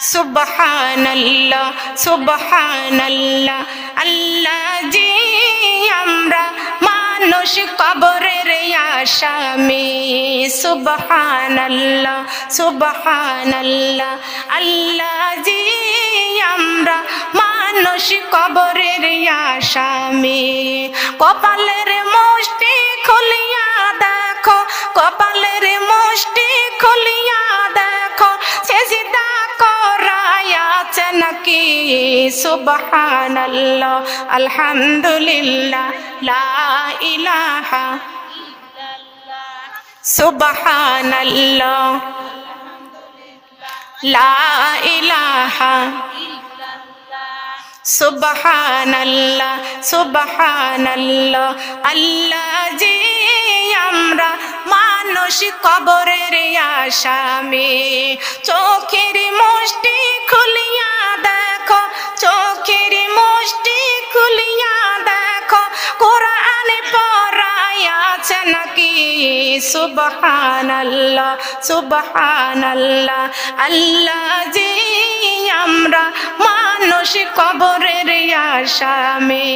সুবহানাল্লাহ সুবহানাল্লাহ। আল্লাহ জি, আমরা মানুষ কবরের আসামি। সুবহানাল্লাহ সুবহানাল্লাহ। আল্লাহ জি, আমরা মানুষ কবরের আসামি। কপালের নাকি সুবহানাল্লাহ, আলহামদুলিল্লাহ, লা ইলাহা সুবহানাল্লাহ, লা ইলাহা সুবহানাল্লাহ সুবহানাল্লাহ। আল্লাহ জি আমরা মানুষ, কবরের আসামি, চোখের মুষ্টি পড়ায়াছে সুবহান আল্লাহ সুবহান আল্লাহ আল্লাহ জি আমরা মানুষ কবরের আসামি।